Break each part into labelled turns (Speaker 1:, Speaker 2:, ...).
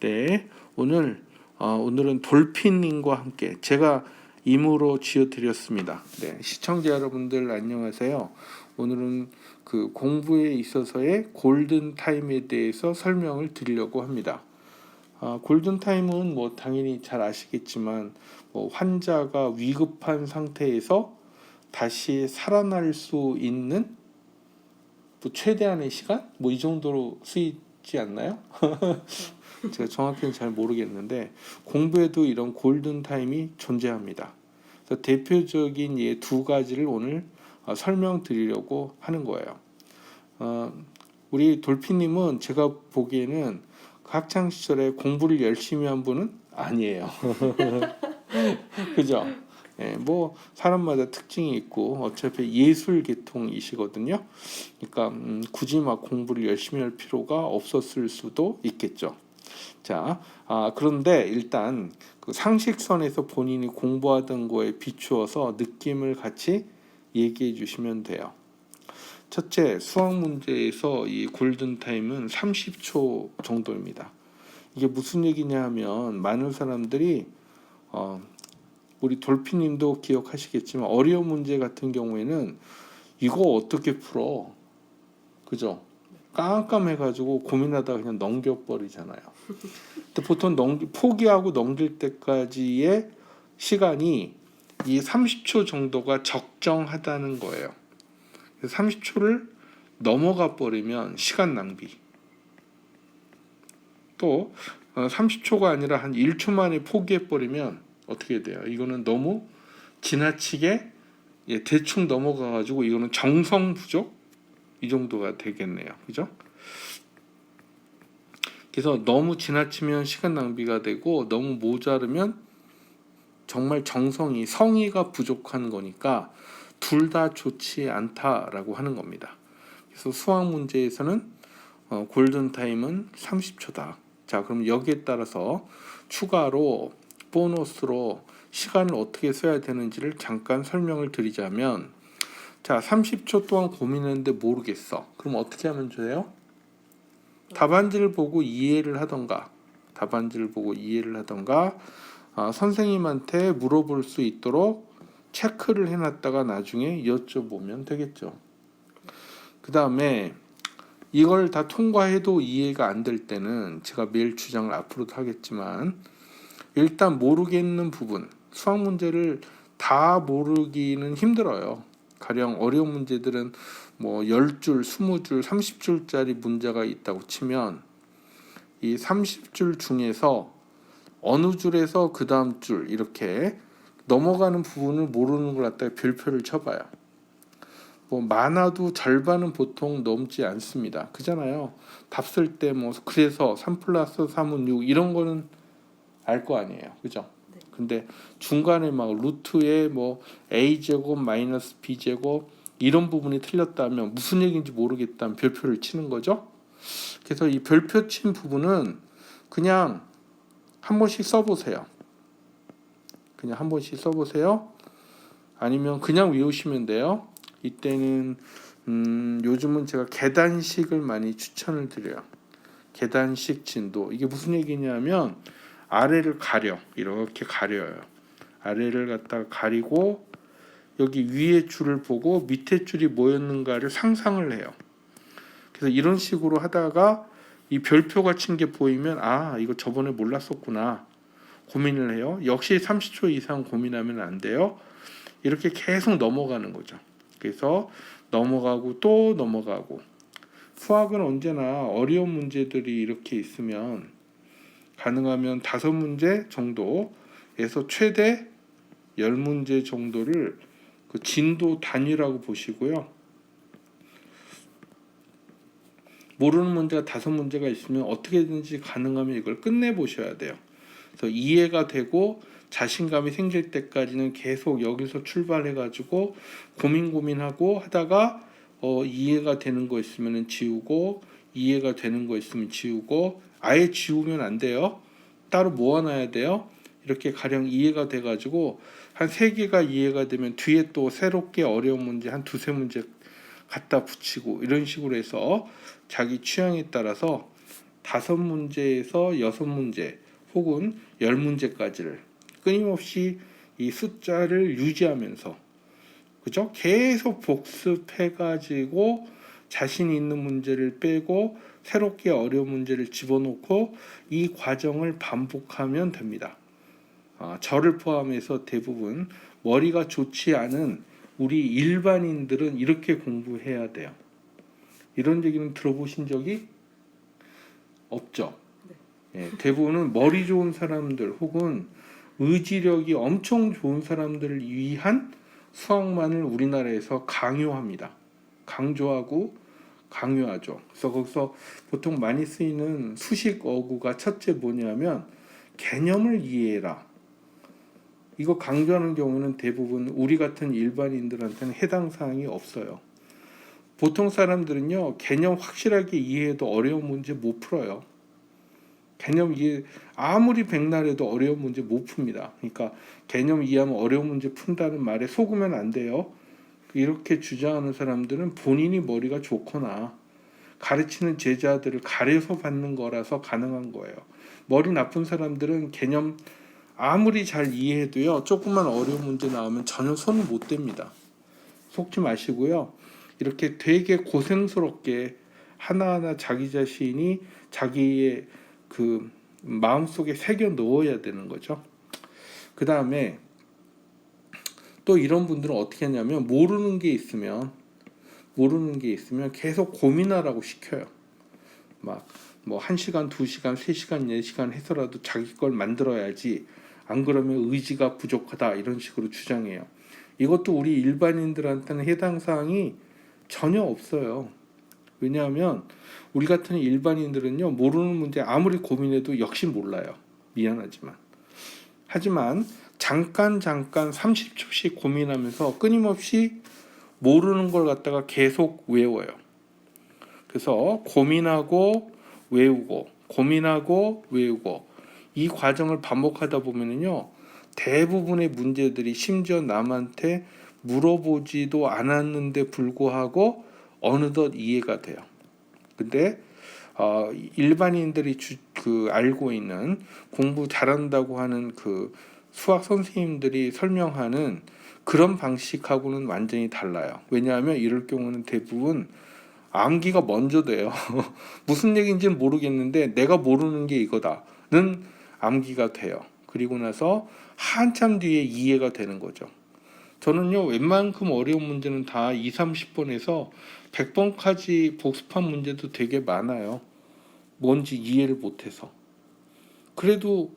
Speaker 1: 네, 오늘 어, 오늘은 돌핀님과 함께 제가 임으로 지어드렸습니다. 네, 시청자 여러분들 안녕하세요. 오늘은 그 공부에 있어서의 골든 타임에 대해서 설명을 드리려고 합니다. 아, 골든 타임은 뭐 당연히 잘 아시겠지만 뭐 환자가 위급한 상태에서 다시 살아날 수 있는 뭐 최대한의 시간 뭐 이 정도로 쓰이지 않나요? 제가 정확히는 잘 모르겠는데 공부에도 이런 골든 타임이 존재합니다. 그래서 대표적인 예두 가지를 오늘 어, 설명드리려고 하는 거예요. 어, 우리 돌피님은 제가 보기에는 그 학창 시절에 공부를 열심히 한 분은 아니에요. 그죠? 예, 뭐 사람마다 특징이 있고 어차피 예술 계통이시거든요. 그러니까 음, 굳이 막 공부를 열심히 할 필요가 없었을 수도 있겠죠. 자, 아, 그런데 일단 그 상식선에서 본인이 공부하던 거에 비추어서 느낌을 같이 얘기해 주시면 돼요. 첫째, 수학 문제에서 이 골든 타임은 30초 정도입니다. 이게 무슨 얘기냐 하면 많은 사람들이 어, 우리 돌피님도 기억하시겠지만 어려운 문제 같은 경우에는 이거 어떻게 풀어? 그죠? 깜깜해가지고 고민하다가 그냥 넘겨버리잖아요. 근데 보통 넘기, 포기하고 넘길 때까지의 시간이 이 30초 정도가 적정하다는 거예요. 그래서 30초를 넘어가 버리면 시간 낭비. 또 30초가 아니라 한 1초 만에 포기해 버리면 어떻게 돼요? 이거는 너무 지나치게 예, 대충 넘어가 가지고 이거는 정성 부족 이 정도가 되겠네요. 그죠? 그래서 너무 지나치면 시간 낭비가 되고 너무 모자르면 정말 정성이 성의가 부족한 거니까 둘 다 좋지 않다라고 하는 겁니다. 그래서 수학 문제에서는 어, 골든 타임은 30초다. 자, 그럼 여기에 따라서 추가로 보너스로 시간을 어떻게 써야 되는지를 잠깐 설명을 드리자면 자 30초 동안 고민했는데 모르겠어 그럼 어떻게 하면 돼요? 답안지를 보고 이해를 하던가 답안지를 보고 이해를 하던가 아, 선생님한테 물어볼 수 있도록 체크를 해놨다가 나중에 여쭤보면 되겠죠 그 다음에 이걸 다 통과해도 이해가 안 될 때는 제가 매일 주장을 앞으로도 하겠지만 일단 모르겠는 부분 수학 문제를 다 모르기는 힘들어요. 가령 어려운 문제들은 뭐 10줄, 20줄, 30줄짜리 문제가 있다고 치면 이 30줄 중에서 어느 줄에서 그 다음 줄 이렇게 넘어가는 부분을 모르는 걸 갖다가 별표를 쳐봐요. 뭐 많아도 절반은 보통 넘지 않습니다. 그잖아요. 답 쓸 때 뭐 그래서 3 플러스 3은 6 이런 거는 알 거 아니에요. 그죠?
Speaker 2: 네.
Speaker 1: 근데 중간에 막 루트에 뭐 a 제곱 마이너스 b 제곱 이런 부분이 틀렸다면 무슨 얘기인지 모르겠다면 별표를 치는 거죠. 그래서 이 별표 친 부분은 그냥 한 번씩 써보세요. 그냥 한 번씩 써보세요. 아니면 그냥 외우시면 돼요. 이때는 음, 요즘은 제가 계단식을 많이 추천을 드려요. 계단식 진도 이게 무슨 얘기냐면 아래를 가려 이렇게 가려요. 아래를 갖다가 가리고 여기 위에 줄을 보고 밑에 줄이 뭐였는가를 상상을 해요. 그래서 이런 식으로 하다가 이 별표가 친 게 보이면 아 이거 저번에 몰랐었구나 고민을 해요. 역시 30초 이상 고민하면 안 돼요. 이렇게 계속 넘어가는 거죠. 그래서 넘어가고 또 넘어가고 수학은 언제나 어려운 문제들이 이렇게 있으면 가능하면 다섯 문제 정도에서 최대 열 문제 정도를 그 진도 단위라고 보시고요. 모르는 문제가 다섯 문제가 있으면 어떻게든지 가능하면 이걸 끝내 보셔야 돼요. 그래서 이해가 되고 자신감이 생길 때까지는 계속 여기서 출발해 가지고 고민 고민하고 하다가 어, 이해가 되는 거 있으면 지우고 이해가 되는 거 있으면 지우고 아예 지우면 안 돼요. 따로 모아놔야 돼요. 이렇게 가령 이해가 돼가지고 한 세 개가 이해가 되면 뒤에 또 새롭게 어려운 문제 한 두세 문제 갖다 붙이고 이런 식으로 해서 자기 취향에 따라서 다섯 문제에서 여섯 문제 혹은 열 문제까지를 끊임없이 이 숫자를 유지하면서 그죠? 계속 복습해 가지고 자신 있는 문제를 빼고 새롭게 어려운 문제를 집어넣고 이 과정을 반복하면 됩니다. 아, 저를 포함해서 대부분 머리가 좋지 않은 우리 일반인들은 이렇게 공부해야 돼요. 이런 얘기는 들어보신 적이 없죠. 예, 대부분은 머리 좋은 사람들 혹은 의지력이 엄청 좋은 사람들을 위한 수학만을 우리나라에서 강요합니다. 강조하고 강요하죠. 그래서 거기서 보통 많이 쓰이는 수식 어구가 첫째 뭐냐면 개념을 이해해라. 이거 강조하는 경우는 대부분 우리 같은 일반인들한테는 해당 사항이 없어요. 보통 사람들은요 개념 확실하게 이해해도 어려운 문제 못 풀어요. 개념 이해 아무리 백날해도 어려운 문제 못 풉니다. 그러니까 개념 이해하면 어려운 문제 푼다는 말에 속으면 안 돼요. 이렇게 주장하는 사람들은 본인이 머리가 좋거나 가르치는 제자들을 가려서 받는 거라서 가능한 거예요. 머리 나쁜 사람들은 개념 아무리 잘 이해해도요 조금만 어려운 문제 나오면 전혀 손을 못 댑니다. 속지 마시고요. 이렇게 되게 고생스럽게 하나하나 자기 자신이 자기의 그 마음속에 새겨 넣어야 되는 거죠. 그 다음에 또 이런 분들은 어떻게 하냐면 모르는 게 있으면 모르는 게 있으면 계속 고민하라고 시켜요. 막 뭐 1시간, 2시간, 3시간, 4시간 해서라도 자기 걸 만들어야지. 안 그러면 의지가 부족하다 이런 식으로 주장해요. 이것도 우리 일반인들한테는 해당 사항이 전혀 없어요. 왜냐하면 우리 같은 일반인들은요 모르는 문제 아무리 고민해도 역시 몰라요. 미안하지만 하지만 잠깐 잠깐 30초씩 고민하면서 끊임없이 모르는 걸 갖다가 계속 외워요. 그래서 고민하고 외우고 고민하고 외우고 이 과정을 반복하다 보면은요 대부분의 문제들이 심지어 남한테 물어보지도 않았는데 불구하고 어느덧 이해가 돼요. 근데 어, 일반인들이 주, 그 알고 있는 공부 잘한다고 하는 그 수학 선생님들이 설명하는 그런 방식하고는 완전히 달라요. 왜냐하면 이럴 경우는 대부분 암기가 먼저 돼요. 무슨 얘기인지는 모르겠는데 내가 모르는 게 이거다는 암기가 돼요. 그리고 나서 한참 뒤에 이해가 되는 거죠. 저는요 웬만큼 어려운 문제는 다 2, 30번에서 100번까지 복습한 문제도 되게 많아요. 뭔지 이해를 못해서. 그래도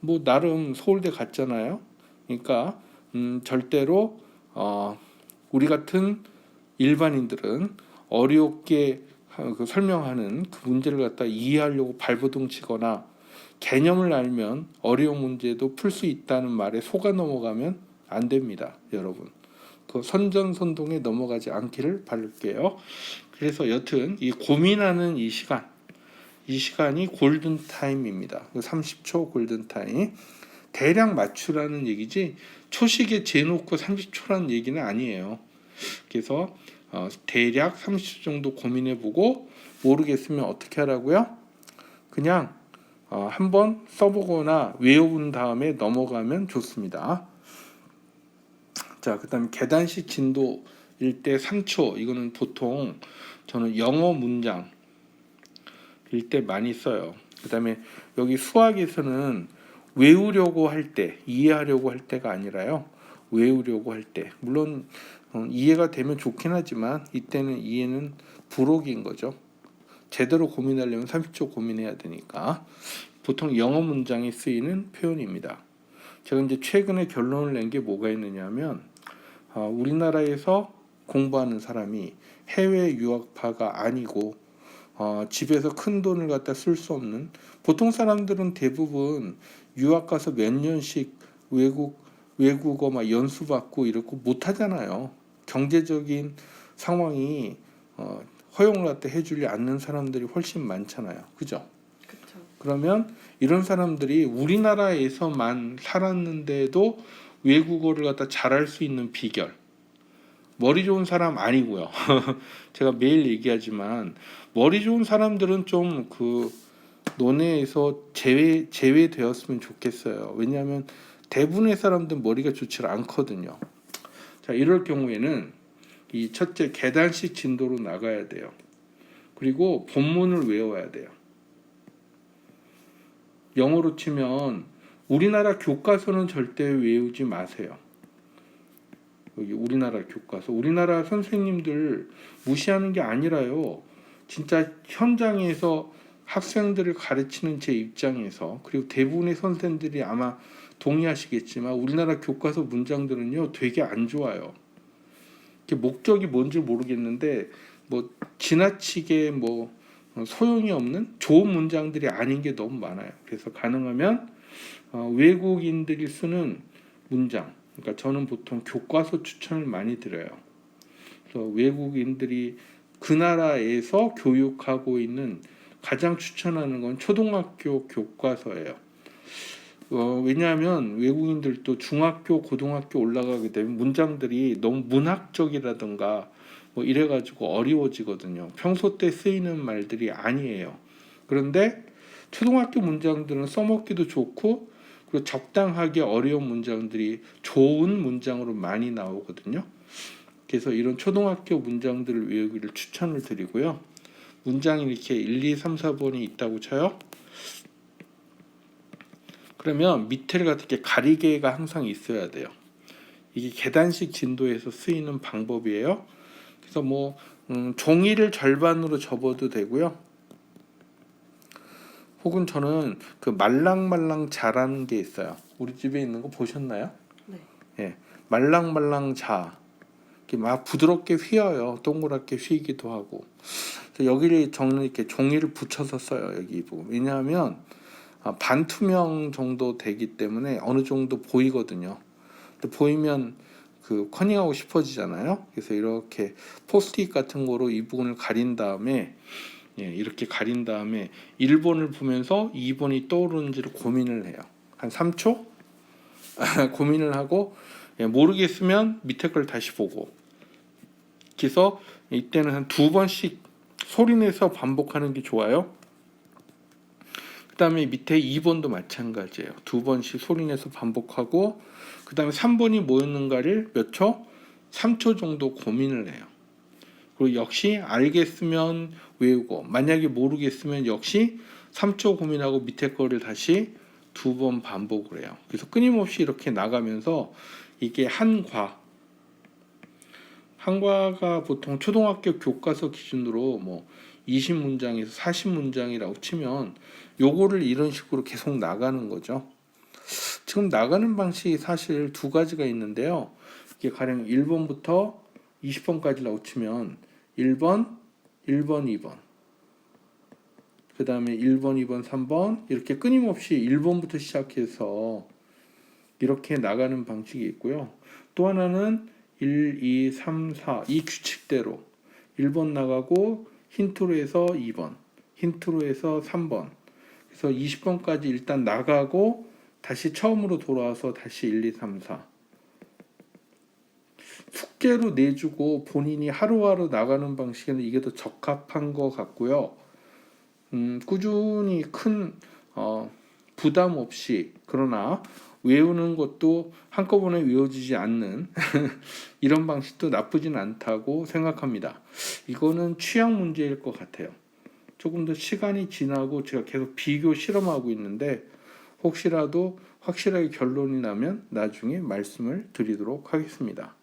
Speaker 1: 뭐 나름 서울대 갔잖아요. 그러니까 음, 절대로 어, 우리 같은 일반인들은 어렵게 하- 그 설명하는 그 문제를 갖다 이해하려고 발버둥 치거나 개념을 알면 어려운 문제도 풀 수 있다는 말에 속아 넘어가면 안 됩니다, 여러분. 그 선전선동에 넘어가지 않기를 바랄게요. 그래서 여튼 이 고민하는 이 시간, 이 시간이 골든 타임입니다. 30초 골든 타임. 대략 맞추라는 얘기지 초식에 재놓고 30초라는 얘기는 아니에요. 그래서 어, 대략 30초 정도 고민해보고 모르겠으면 어떻게 하라고요? 그냥 어, 한번 써보거나 외워본 다음에 넘어가면 좋습니다. 자, 그 다음에 계단식 진도일 때 3초 이거는 보통 저는 영어 문장 일때 많이 써요. 그 다음에 여기 수학에서는 외우려고 할 때, 이해하려고 할 때가 아니라요. 외우려고 할 때. 물론 어, 이해가 되면 좋긴 하지만 이때는 이해는 부록인 거죠. 제대로 고민하려면 30초 고민해야 되니까 보통 영어 문장에 쓰이는 표현입니다. 제가 이제 최근에 결론을 낸 게 뭐가 있느냐면 어, 우리나라에서 공부하는 사람이 해외 유학파가 아니고 어, 집에서 큰 돈을 갖다 쓸 수 없는 보통 사람들은 대부분 유학 가서 몇 년씩 외국 외국어 막 연수 받고 이렇고 못 하잖아요. 경제적인 상황이 어, 허용을 갖다 해주지 않는 사람들이 훨씬 많잖아요. 그죠?
Speaker 2: 그렇죠.
Speaker 1: 그러면 이런 사람들이 우리나라에서만 살았는데도 외국어를 갖다 잘할 수 있는 비결. 머리 좋은 사람 아니고요. 제가 매일 얘기하지만 머리 좋은 사람들은 좀 그 논의에서 제외 제외되었으면 좋겠어요. 왜냐하면 대부분의 사람들 머리가 좋지 않거든요. 자 이럴 경우에는 이 첫째 계단식 진도로 나가야 돼요. 그리고 본문을 외워야 돼요. 영어로 치면 우리나라 교과서는 절대 외우지 마세요. 여기 우리나라 교과서, 우리나라 선생님들 무시하는 게 아니라요. 진짜 현장에서 학생들을 가르치는 제 입장에서 그리고 대부분의 선생들이 아마 동의하시겠지만 우리나라 교과서 문장들은요 되게 안 좋아요. 목적이 뭔지 모르겠는데 뭐 지나치게 뭐 소용이 없는 좋은 문장들이 아닌 게 너무 많아요. 그래서 가능하면 어, 외국인들이 쓰는 문장, 그러니까 저는 보통 교과서 추천을 많이 드려요. 그래서 외국인들이 그 나라에서 교육하고 있는 가장 추천하는 건 초등학교 교과서예요. 어, 왜냐하면 외국인들도 중학교, 고등학교 올라가게 되면 문장들이 너무 문학적이라든가 뭐 이래가지고 어려워지거든요. 평소 때 쓰이는 말들이 아니에요. 그런데 초등학교 문장들은 써먹기도 좋고 그리고 적당하게 어려운 문장들이 좋은 문장으로 많이 나오거든요. 그래서 이런 초등학교 문장들을 외우기를 추천을 드리고요. 문장이 이렇게 1, 2, 3, 4번이 있다고 쳐요. 그러면 밑에를 이렇게 가리개가 항상 있어야 돼요. 이게 계단식 진도에서 쓰이는 방법이에요. 그래서 뭐 음, 종이를 절반으로 접어도 되고요. 혹은 저는 그 말랑말랑 자라는 게 있어요. 우리 집에 있는 거 보셨나요?
Speaker 2: 네.
Speaker 1: 예, 말랑말랑 자. 이렇게 막 부드럽게 휘어요. 동그랗게 휘기도 하고. 여기를 저는 이렇게 종이를 붙여서 써요. 여기 이 부분. 왜냐하면 아, 반투명 정도 되기 때문에 어느 정도 보이거든요. 근데 보이면 그 커닝하고 싶어지잖아요. 그래서 이렇게 포스트잇 같은 거로 이 부분을 가린 다음에 예, 이렇게 가린 다음에 1번을 보면서 2번이 떠오르는지를 고민을 해요. 한 3초 고민을 하고 예, 모르겠으면 밑에 걸 다시 보고 그래서 이때는 한 두 번씩 소리내서 반복하는 게 좋아요. 그 다음에 밑에 2번도 마찬가지예요. 두 번씩 소리내서 반복하고 그 다음에 3번이 뭐였는가를 몇 초? 3초 정도 고민을 해요. 그리고 역시 알겠으면 외우고 만약에 모르겠으면 역시 3초 고민하고 밑에 거를 다시 두 번 반복을 해요. 그래서 끊임없이 이렇게 나가면서 이게 한과 한과가 보통 초등학교 교과서 기준으로 뭐 20문장에서 40문장이라고 치면 요거를 이런 식으로 계속 나가는 거죠. 지금 나가는 방식이 사실 두 가지가 있는데요. 이게 가령 1번부터 20번까지라고 치면 1번, 1번, 2번. 그 다음에 1번, 2번, 3번 이렇게 끊임없이 1번부터 시작해서 이렇게 나가는 방식이 있고요. 또 하나는 1, 2, 3, 4 이 규칙대로 1번 나가고 힌트로 해서 2번, 힌트로 해서 3번. 그래서 20번까지 일단 나가고 다시 처음으로 돌아와서 다시 1, 2, 3, 4. 숙제로 내주고 본인이 하루하루 나가는 방식에는 이게 더 적합한 것 같고요. 음, 꾸준히 큰 어, 부담 없이 그러나 외우는 것도 한꺼번에 외워지지 않는 이런 방식도 나쁘진 않다고 생각합니다. 이거는 취향 문제일 것 같아요. 조금 더 시간이 지나고 제가 계속 비교 실험하고 있는데 혹시라도 확실하게 결론이 나면 나중에 말씀을 드리도록 하겠습니다.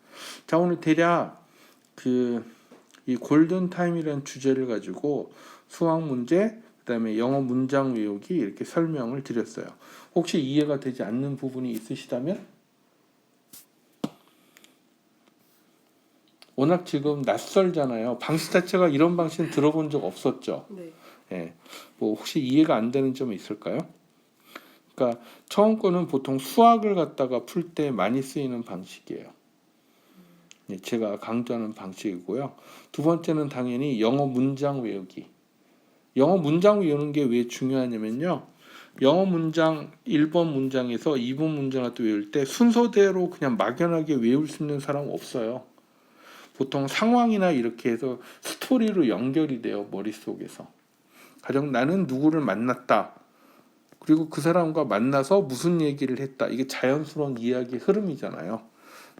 Speaker 1: 자 오늘 대략 그 이 골든 타임이라는 주제를 가지고 수학 문제 그다음에 영어 문장 외우기 이렇게 설명을 드렸어요. 혹시 이해가 되지 않는 부분이 있으시다면 워낙 지금 낯설잖아요. 방식 자체가 이런 방식은 들어본 적 없었죠.
Speaker 2: 네.
Speaker 1: 예. 뭐 혹시 이해가 안 되는 점이 있을까요? 그러니까 처음 거는 보통 수학을 갖다가 풀 때 많이 쓰이는 방식이에요. 예, 제가 강조하는 방식이고요. 두 번째는 당연히 영어 문장 외우기. 영어 문장 외우는 게 왜 중요하냐면요. 영어 문장 1번 문장에서 2번 문장을 또 외울 때 순서대로 그냥 막연하게 외울 수 있는 사람 없어요. 보통 상황이나 이렇게 해서 스토리로 연결이 돼요 머릿속에서 가령 나는 누구를 만났다. 그리고 그 사람과 만나서 무슨 얘기를 했다. 이게 자연스러운 이야기의 흐름이잖아요.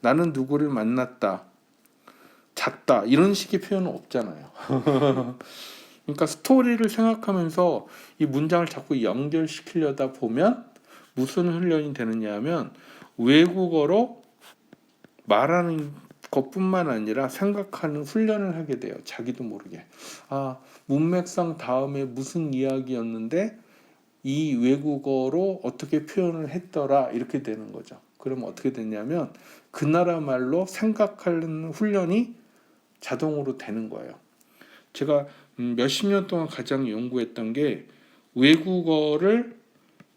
Speaker 1: 나는 누구를 만났다. 잤다. 이런 식의 표현은 없잖아요. 그러니까 스토리를 생각하면서 이 문장을 자꾸 연결시키려다 보면 무슨 훈련이 되느냐 하면 외국어로 말하는 것뿐만 아니라 생각하는 훈련을 하게 돼요. 자기도 모르게. 아, 문맥상 다음에 무슨 이야기였는데 이 외국어로 어떻게 표현을 했더라 이렇게 되는 거죠. 그러면 어떻게 되냐면 그 나라 말로 생각하는 훈련이 자동으로 되는 거예요. 제가 음, 몇십 년 동안 가장 연구했던 게 외국어를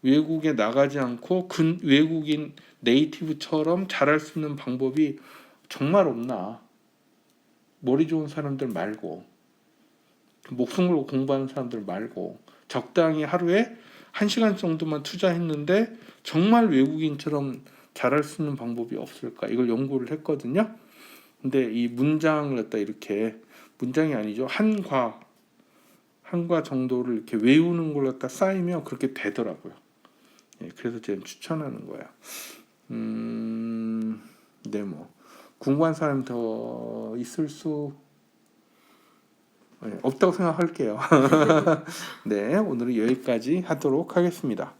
Speaker 1: 외국에 나가지 않고 근 외국인 네이티브처럼 잘할 수 있는 방법이 정말 없나? 머리 좋은 사람들 말고 목숨 걸고 공부하는 사람들 말고 적당히 하루에 한 시간 정도만 투자했는데 정말 외국인처럼 잘할 수 있는 방법이 없을까? 이걸 연구를 했거든요. 근데 이 문장을 갖다 이렇게 문장이 아니죠 한과 한과 정도를 이렇게 외우는 걸 갖다 쌓이면 그렇게 되더라고요. 예, 그래서 제가 추천하는 거예요. 음, 네, 뭐 궁금한 사람 더 있을 수 예, 없다고 생각할게요. 네, 오늘은 여기까지 하도록 하겠습니다.